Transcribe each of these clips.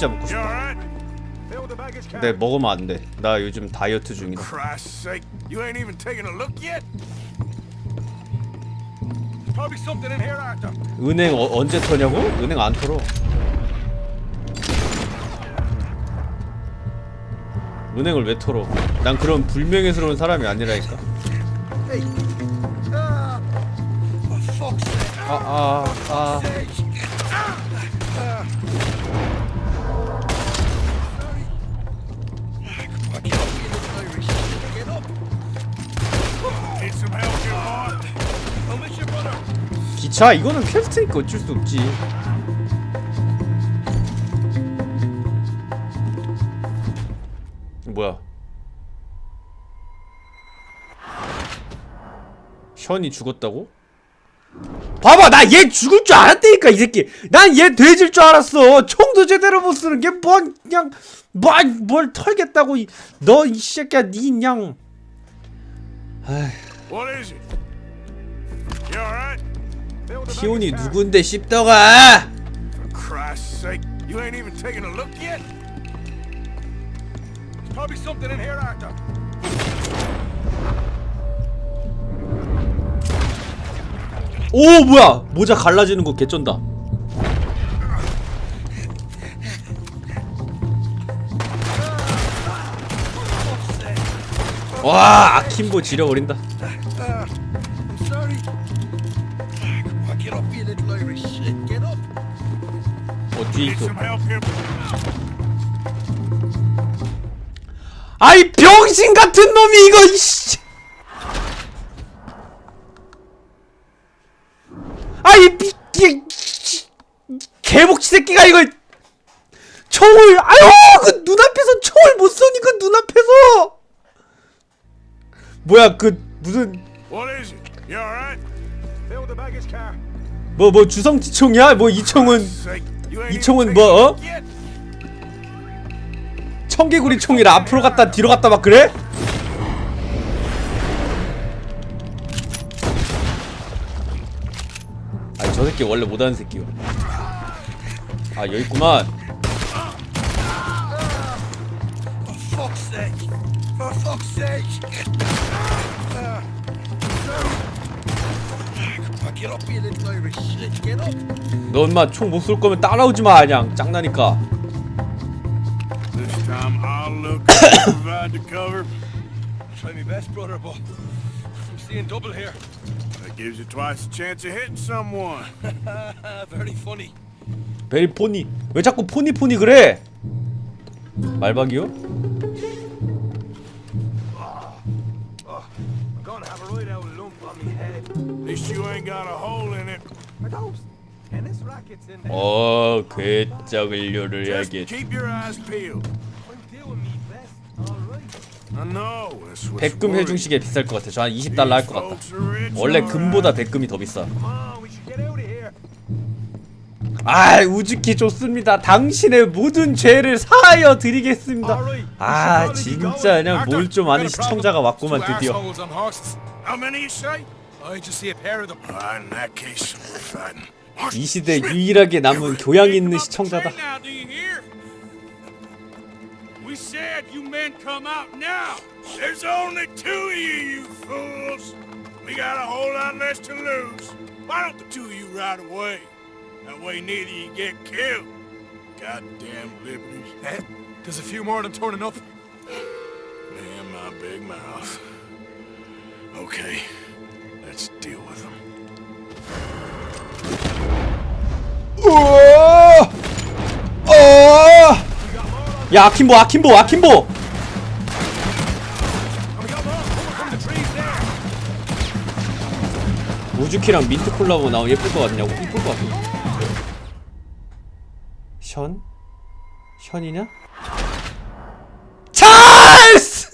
피자 먹고 싶다. 근데 먹으면 안 돼. 나 요즘 다이어트 중이다. 은행 어, 언제 터냐고? 은행 안 털어. 은행을 왜 털어? 난 그런 불명예스러운 사람이 아니라니까. Hey. Ah. For fuck's sake. 아, 아, 아. 기차 이거는 퀘스트니까 어쩔 수 없지. 뭐야? 션이 죽었다고? 봐봐 나 얘 죽을 줄 알았다니까 이 새끼 난 얘 돼질 줄 알았어 총도 제대로 못 쓰는 게뭐 그냥 뭐뭘 털겠다고 너 이 새끼야 니 그냥 What is it? You alright? 티온이. 누군데 씹더가. 오 뭐야 모자 갈라지는 거 개쩐다 와 아킴보 지려버린다 get up, you little Irish shit. Get up. 어 뒤에 Need 있어 some help here? 아이 병신 같은 놈이 이거 이씨 아이 미 이- 개복치 새끼가 이거 총을 아유 그 눈앞에서 총을 못 쏘니 그 눈앞에서 뭐야 그 무슨 What is it? You alright? Fill the baggage car. 뭐 뭐 주성치 총이야 뭐 이 총은 Sake, you ain't 이 even 총은 taking 뭐, 어? 청개구리 총이라 앞으로 갔다 뒤로 갔다 막 그래? 아니 저 새끼 원래 못하는 새끼요 아 여기 있구만 For fuck's sake. For fuck's sake. 너 엄마 총 못 쏠 거면 따라오지 마 그냥 짱나니까 This time I'll look to provide the cover. Try my best, brother, but I'm seeing double here. That gives you twice the chance of hitting someone. Very funny. 베리 포니 왜 자꾸 포니 포니 그래 말박이요? 어 괴짝을료를 Just 해야겠 백금. 해중식에 비쌀 것 같아 저 한 20달러 할 것 같다 원래 금보다. 백금이 더 비싸. 아 우즈키 좋습니다. 당신의 모든 죄를 사하여 드리겠습니다. 아 진짜 그냥 뭘 좀 아는 시청자가 왔구만 드디어. Assholes on horses. How many you say? I just see a pair of them. Ah, in that case, we're fighting. 이 시대 유일하게 남은 교양 있는 시청자다. Now, do you hear? We said you men come out now. There's only two of you, you fools. We got a whole lot less to lose. Why don't the two of you ride away? That way neither of you get killed. Goddamn liberties. Eh? There's a few more of them turning up. Man, my big mouth. Okay, Let's deal with them. 우와! 어! 야 아킴보 아킴보 아킴보. 우즈키랑 민트 콜라보 나오면 예쁠 것 같냐고 이쁠 것 같아. 션? 션이냐? 찰스!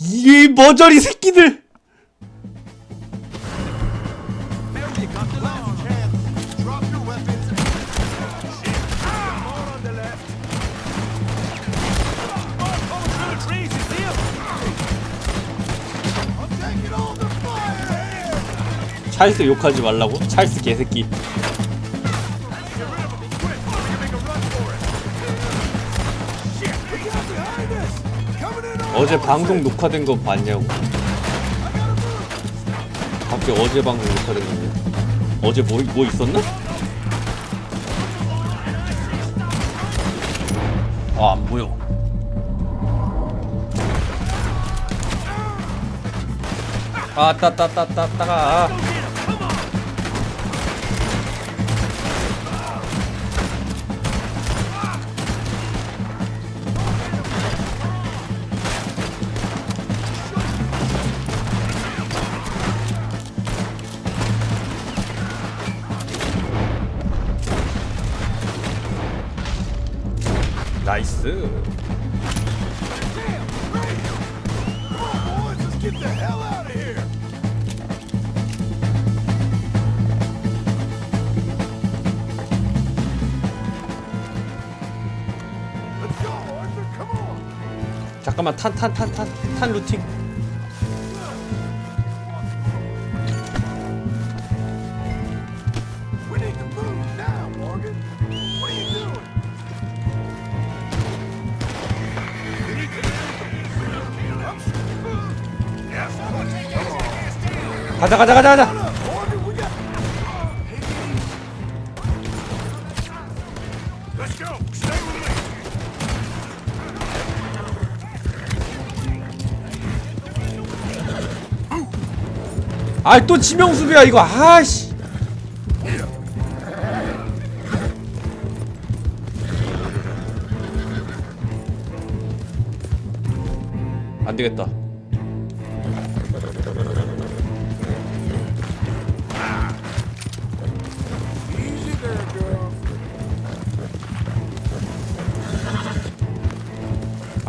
이 머저리 새끼들! 찰스 욕하지 말라고? 찰스 개새끼 어제 방송 녹화된 거 봤냐고. 갑자기 어제 방송 녹화된 건데. 어제 뭐, 뭐 있었나? 아 안 보여. 아 따따따따따가 On! 잠깐만 탄 탄 탄 탄 탄 루팅 가자 가자 가자 가자! 아또 지명수비야 이거 아씨 안 되겠다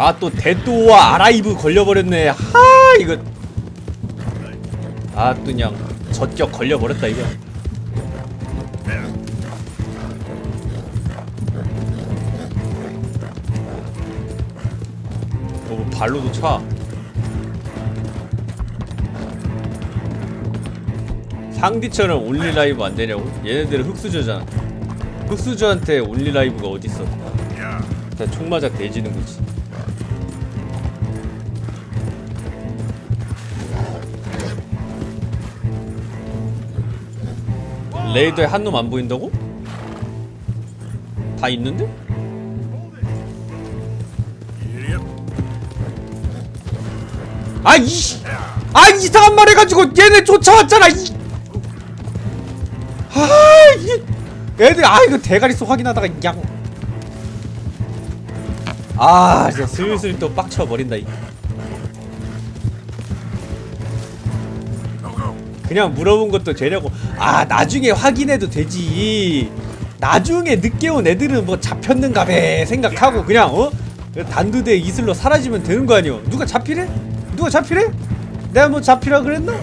아 또 데도와 아라이브 걸려버렸네. 하 이거. 아 또 그냥 저격 걸려버렸다 이거. 어, 뭐 발로도 차. 상디처럼 온리 라이브 안 되냐고? 얘네들은 흑수저잖아. 흑수저한테 온리 라이브가 어딨어? 그냥 총 맞아 대지는 거지 레이더에 한 놈 안 보인다고? 다 있는데? 아 이씨 아 이상한 말 해가지고 얘네 쫓아왔잖아 이. 아 이. 애들 아 이거 대가리 속 확인하다가 양. 아 진짜 슬슬 또 빡쳐 버린다 이. 그냥 물어본 것도 되려고 아 나중에 확인해도 되지. 나중에 늦게 온 애들은 뭐 잡혔는가 배 생각하고 그냥 어? 단두대 이슬로 사라지면 되는 거 아니오? 누가 잡히래? 누가 잡히래? 내가 뭐 잡히라 그랬나?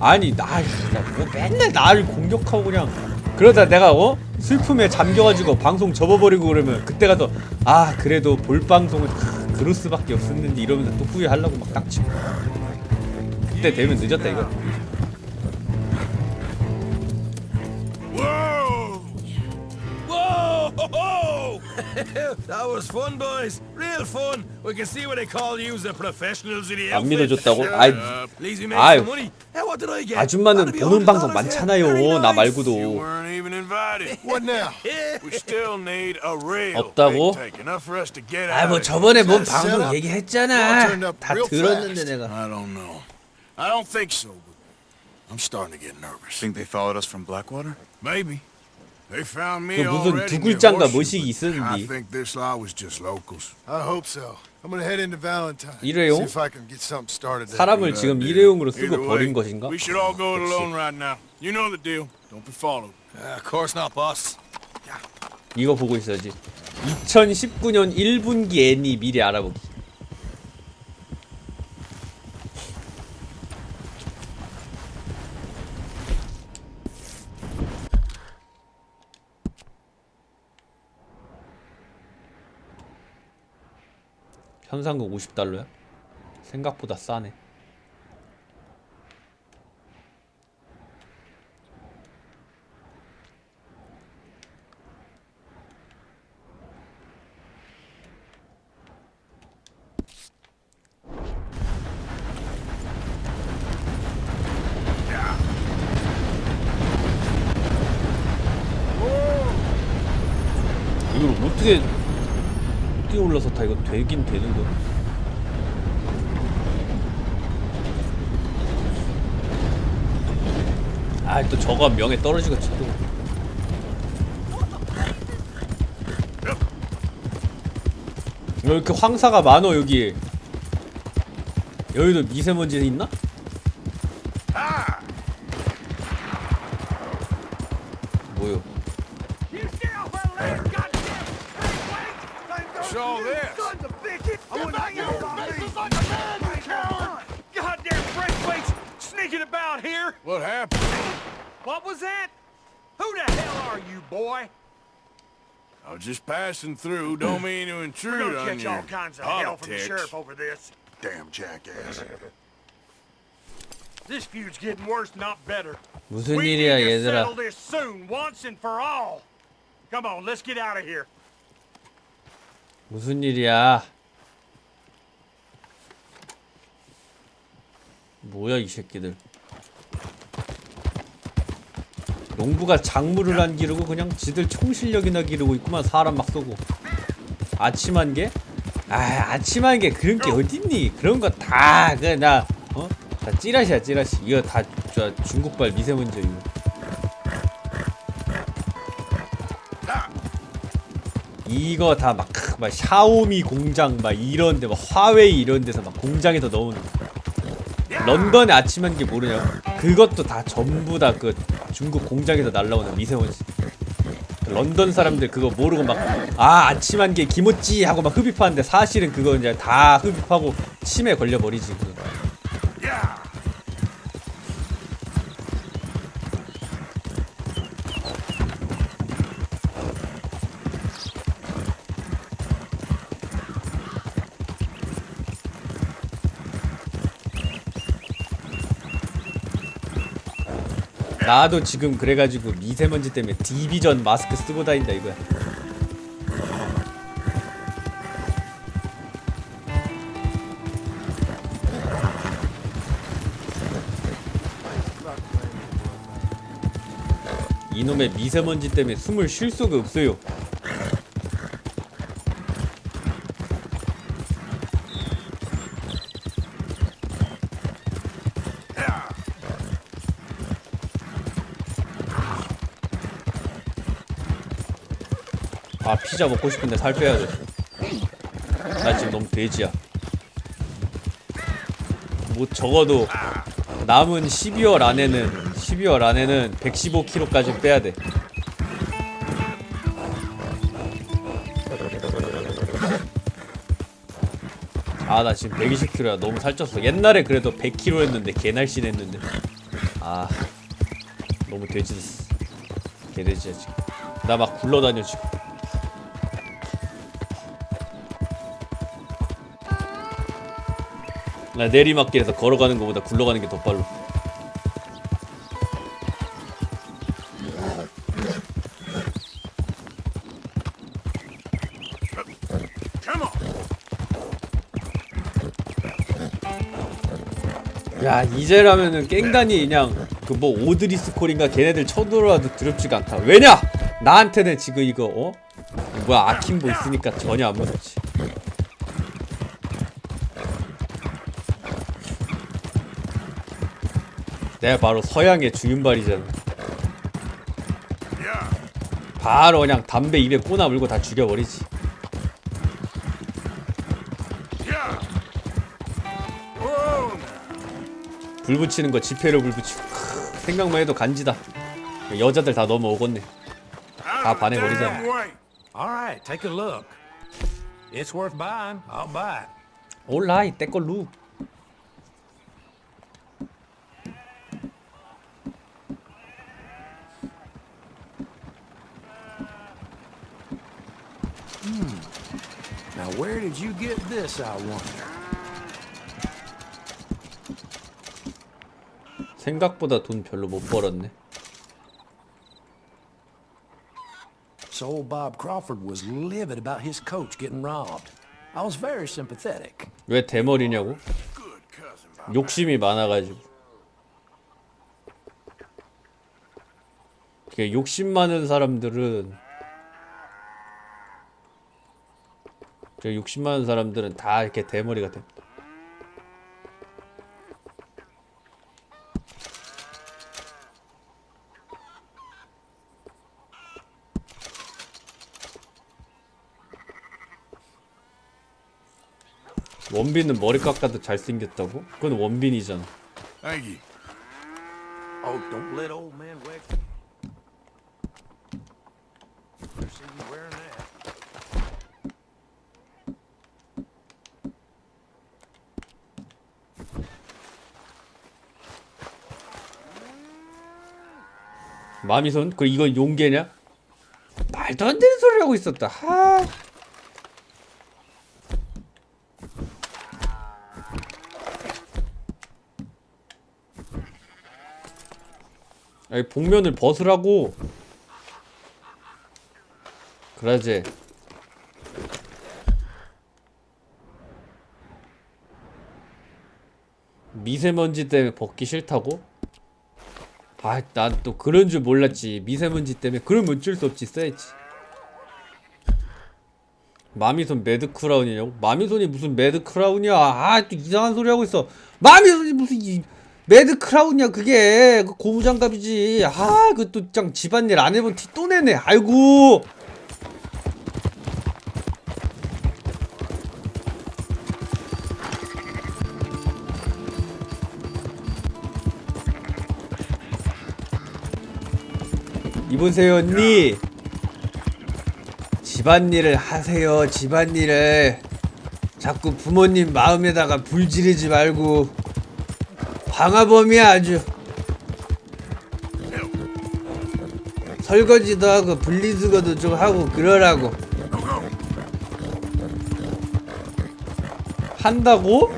아니 나 뭐 맨날 나를 공격하고 그냥 그러다 내가 어? 슬픔에 잠겨가지고 방송 접어버리고 그러면 그때 가서 아 그래도 볼 방송은 크, 그럴 수밖에 없었는데 이러면서 또 후회하려고 막 닥치고. 그때 되면 늦었다 이거 that was fun, boys. Real fun. We can see what they call you the professionals in the 안. 믿어줬다고? 아이 At least we made 아유. some money. Hey, what did I get? 아줌마는 That'll be 보는 방송 $100 많잖아요 here. 나 nice. 말고도 You weren't even invited. What now? We still need a real 없다고? big take, enough for us to get 아 out 뭐 of here. 저번에 뭔 방송. 얘기했잖아 다 들었는데. 내가 I don't know. I don't think so, but I'm starting to get nervous. Think they followed us from Blackwater? Maybe. They found me 그 무슨 두 글자인가 뭐식이 있었는데 think this lot was just locals. I hope so. I'm gonna head into Valentine. 일회용? See if I can get something started. there. 사람을 지금. 일회용으로 쓰고 way, 버린 것인가? We should all go it alone right now. You know the deal. Don't be followed. Uh, of course not, boss. 이거 보고 있어야지 2019년 1분기 애니 미리 알아보기 현상금 50달러야? 생각보다 싸네. 이걸 어떻게 뛰어올라서 다 이거 되긴 되는 거? 아 또 저거 명예 떨어지겠지 또. 왜 이렇게 황사가 많어 여기? 여기도 미세먼지 있나? just passing through. Don't mean to We're intrude gonna on catch your all kinds of hell from the politics. sheriff over this. Damn jackass. This feud's getting worse, not better. 무슨 we 일이야 need to 얘들아? settle this soon, once and for all. Come on, let's get out of here. 무슨 일이야? 뭐야 이 새끼들? 농부가 작물을 안 기르고 그냥 지들 총 실력이나 기르고 있구만 사람 막 쏘고 아침한 게? 아 아침한 게 그런 게 어딨니? 그런 거 다 그나 어? 다 찌라시야 찌라시 이거 다 저 중국발 미세먼지 이거 이거 다 막 막 샤오미 공장 막 이런데 막 화웨이 이런 데서 막 공장에서 넣은 런던의 아침한 게 모르냐고 그것도 다 전부 다 그 중국 공장에서 날라오는 미세먼지 런던 사람들 그거 모르고 막 아 아침한 게 기모찌 하고 막 흡입하는데 사실은 그거 이제 다 흡입하고 치매 걸려버리지. 나도 지금 그래가지고 미세먼지 때문에 디비전 마스크 쓰고 다닌다 이거야. 이놈의 미세먼지 때문에 숨을 쉴 수가 없어요. 아 피자 먹고 싶은데 살 빼야 돼. 나 지금 너무 돼지야. 뭐 적어도 남은 12월 안에는 12월 안에는 115kg까지 빼야 돼. 아 나 지금 120kg야 너무 살쪘어. 옛날에 그래도 100kg였는데 개날씬했는데. 아 너무 돼지 됐어. 개돼지야 지금. 나 막 굴러다녀 지금. 나 내리막길에서 걸어가는 것보다 굴러가는 게 더 빨라. 야 이제라면은 깽단이 그냥 그 뭐 오드리 스 콜인가 걔네들 쳐들어와도 두렵지가 않다. 왜냐? 나한테는 지금 이거 어? 뭐야 아킴보 있으니까 전혀 안 무섭지. 내가 바로 서양의 주윤발이잖아. 바로 그냥 담배 입에 꼬나 물고 다 죽여버리지. 불 붙이는 거 지폐로 불 붙이고 크, 생각만 해도 간지다. 여자들 다 넘어오겠네. 다 반해버리잖아. All right, take a look. It's worth buying. I'll buy it. 올라이 떼 did you get this, I wonder? 생각보다 돈 별로 못 벌었네. So old Bob Crawford was livid about his coach getting robbed. I was very sympathetic. 왜 대머리냐고? 욕심이 많아가지고. 욕심 많은 사람들은 저 욕심 많은 사람들은 다 이렇게 대머리가 됩니다. 원빈은 머리 깎아도 잘생겼다고? 그건 원빈이잖아. You. Oh, don't let old man wake. Never seen you wearing that. 마미손? 그 이건 용계냐? 말도 안 되는 소리 하고 있었다. 하. 아니 복면을 벗으라고. 그러지. 미세먼지 때문에 벗기 싫다고? 아, 난 또 그런 줄 몰랐지. 미세먼지 때문에 그러면 어쩔 수 없지 써야지. 마미손 매드 크라운이냐고? 마미손이 무슨 매드 크라운이야? 아, 또 이상한 소리 하고 있어. 마미손이 무슨 이 매드 크라운이야? 그게 그 고무장갑이지. 아, 그또 짱 집안일 안 해본 티 또 내네. 아이고. 이보세요 언니. 집안일을 하세요 집안일을. 자꾸 부모님 마음에다가 불 지르지 말고. 방화범이야 아주. 설거지도 하고 분리수거도 좀 하고 그러라고. 한다고?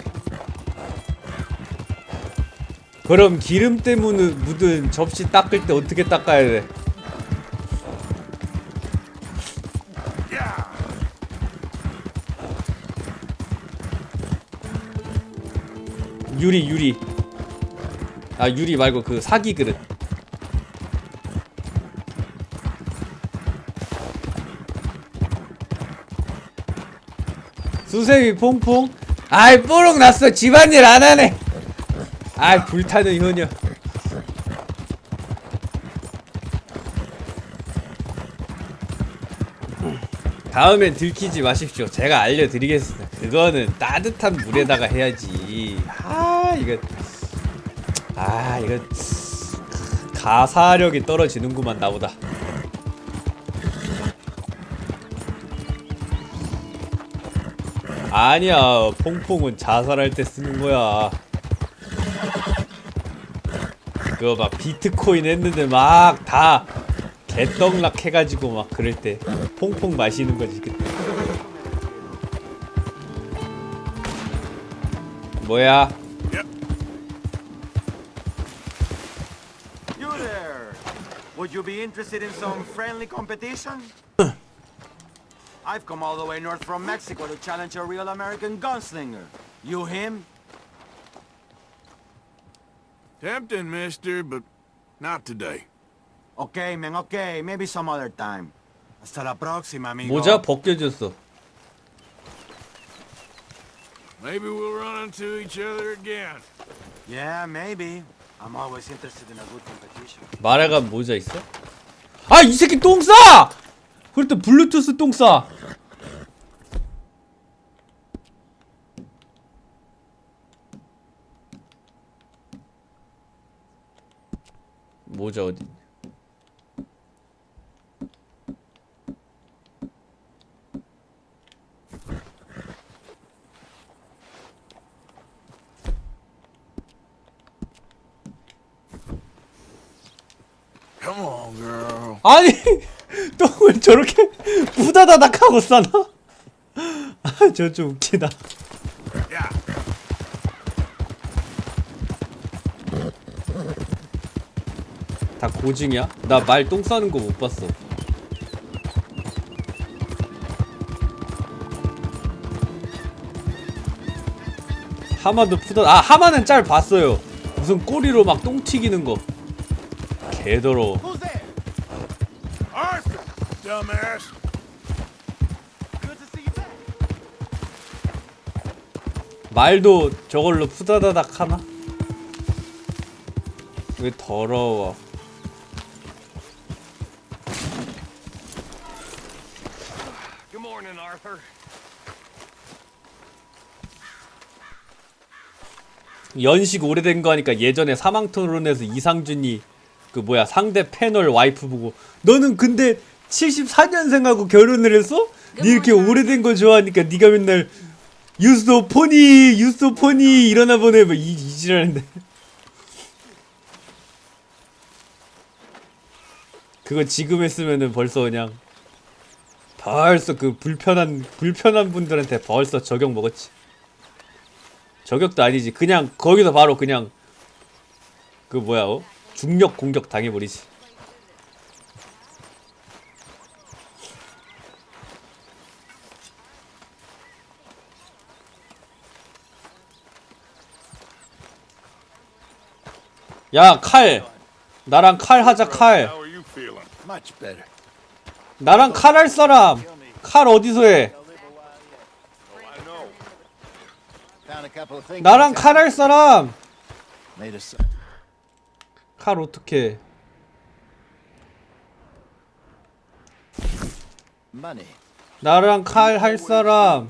그럼 기름 때문에 묻은 접시 닦을 때 어떻게 닦아야 돼? 유리 유리 아 유리 말고 그 사기 그릇 수세미 퐁퐁 아이 뽀록 났어 집안일 안 하네 아이 불타는 효녀 다음엔 들키지 마십시오. 제가 알려드리겠습니다. 그거는 따뜻한 물에다가 해야지. 아 이거 아 이거 가사력이 떨어지는구만 나보다. 아니야 퐁퐁은 자살할 때 쓰는 거야. 그거 막 비트코인 했는데 막 다 개떡락 해가지고 막 그럴 때 퐁퐁 마시는 거지 그때. 뭐야? Would you be interested in some friendly competition? I've come all the way north from Mexico to challenge a real American gunslinger. You him? Tempting, mister, but not today. Okay, man, okay. Maybe some other time. Hasta la próxima, amigo. 모자 벗겨졌어. Maybe we'll run into each other again. Yeah, maybe. I'm always interested in a good competition. 마라가 모자 있어? 아 이 새끼 똥 싸! 그럴 때 블루투스 똥 싸. 모자 어디? 있냐? Come on, girl. 아니 똥을 저렇게 부다다닥 하고 싸나? 아 저 좀 웃기다. 다 고증이야? 나 말 똥 싸는 거 못 봤어. 하마도 푸던 아 하마는 짤 봤어요. 무슨 꼬리로 막 똥 튀기는 거. 개더러. Arthur, dumbass. 말도 저걸로 푸다다닥 하나? 왜 더러워? Good morning, Arthur. 연식 오래된 거 하니까 예전에 사망 토론에서 이상준이 그 뭐야 상대 패널 와이프 보고 너는 근데 74년생하고 결혼을 했어? 니 이렇게 오래된 거 좋아하니까 네가 맨날 유소 포니 유소 포니 이러나 보네 뭐 이, 이 지랄인데. 그거 지금 했으면은 벌써 그냥 벌써 그 불편한 불편한 분들한테 벌써 저격 먹었지. 저격도 아니지. 그냥 거기서 바로 그냥 그 뭐야 어? 중력 공격 당해버리지 야 칼 나랑 칼 하자 칼? Much better. 나랑 칼 할 사람 칼 어디서 해 I know. Found a couple of things. 나랑 칼 할 사람 Made us 칼 어떻게 money. 나랑 칼 할 사람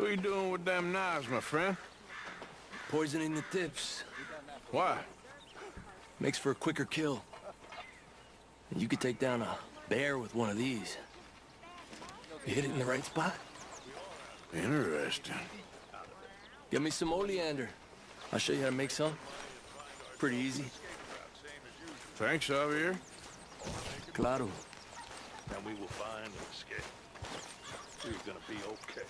What are you doing with them knives, my friend? Poisoning the tips Why? makes for a quicker kill. You could take down a bear with one of these. You hit it in the right spot. Interesting. Get me some oleander. I'll show you how to make some. Pretty easy. Thanks, Javier. Claro. And we will find and escape. You're gonna be okay.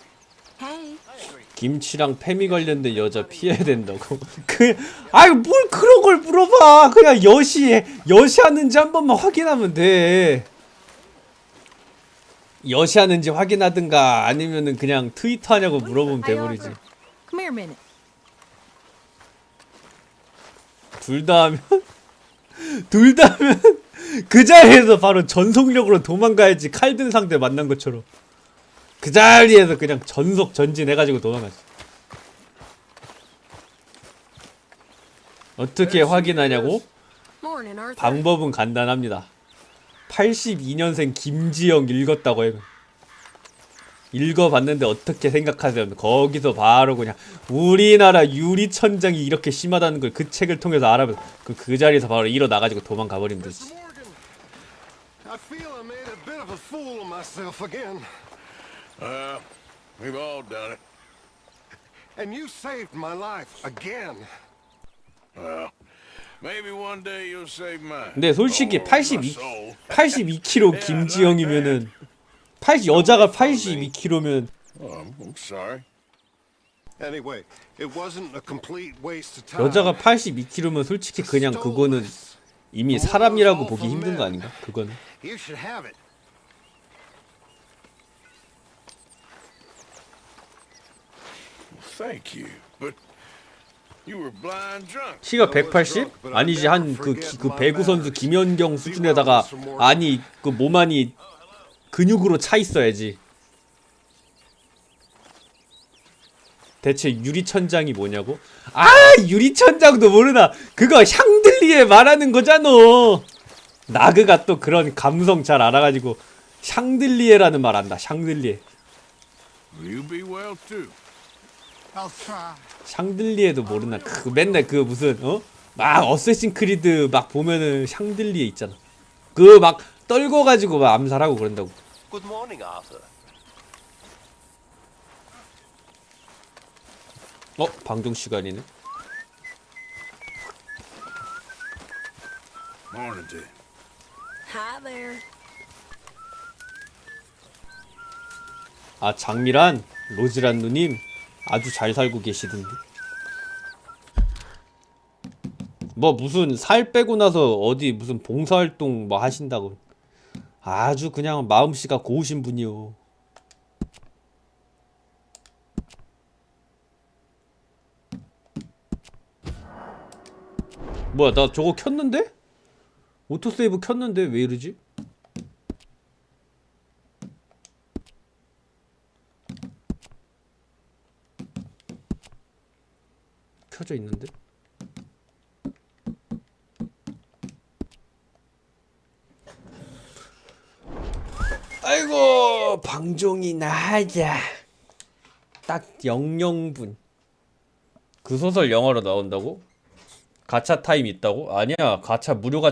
김치랑 페미 관련된 여자 피해야 된다고. 그, 아이 뭘 그런 걸 물어봐. 그냥 여시 여시하는지 한 번만 확인하면 돼. 여시하는지 확인하든가 아니면은 그냥 트위터 하냐고 물어보면 돼버리지. Arthur. Come here a minute. 둘다 하면 둘 다 하면 그 자리에서 바로 전속력으로 도망가야지 칼 든 상대 만난 것처럼. 그 자리에서 그냥 전속 전진해가지고 도망가지. 어떻게 확인하냐고? 방법은 간단합니다. 82년생 김지영 읽었다고 해요. 읽어봤는데 어떻게 생각하세요? 거기서 바로 그냥 우리나라 유리천장이 이렇게 심하다는 걸 그 책을 통해서 알아보면 그, 그 자리에서 바로 일어나가지고 도망가 버리면 되지. Uh, we've all done it. And you saved my life again. Well, maybe one day you'll save mine. 근데 솔직히 Or my 82 soul. 82kg 김지영이면은 80 여자가 82kg면 Oh, I'm, I'm sorry. Anyway, it wasn't a complete waste of time. 여자가 82kg면 솔직히 그냥 그거는 이미 사람이라고 보기 힘든 거 아닌가? 그거는. You should have it. Thank you, but you were blind drunk. 키가 180? 아니지 한 그 그 배구 선수 김연경 수준에다가 아니 그 몸안이 근육으로 차 있어야지. 대체 유리천장이 뭐냐고? 아 유리천장도 모르나? 그거 샹들리에 말하는 거잖아. 나그가 또 그런 감성 잘 알아가지고 샹들리에라는 말 안다. 샹들리에. 샹들리에도 모르나? 그 맨날 그 무슨 어? 막 어쌔신 크리드 막 보면은 샹들리에 있잖아. 그 막 떨궈 가지고 막 암살하고 그런다고. Good morning, Arthur. 어? 방종 시간이네. Morning to you. Hi there. 아 장미란 로즈란 누님 아주 잘 살고 계시던데 뭐 무슨 살 빼고 나서 어디 무슨 봉사활동 뭐 하신다고 아주 그냥 마음씨가 고우신 분이요 뭐야 나 저거 켰는데? 오토세이브 켰는데 왜 이러지? 켜져 있는데? 아이고 방종이나 하자 딱 00분 그 소설 영화로 나온다고? 가차 타임 있다고? 아니야 가차 무료 가차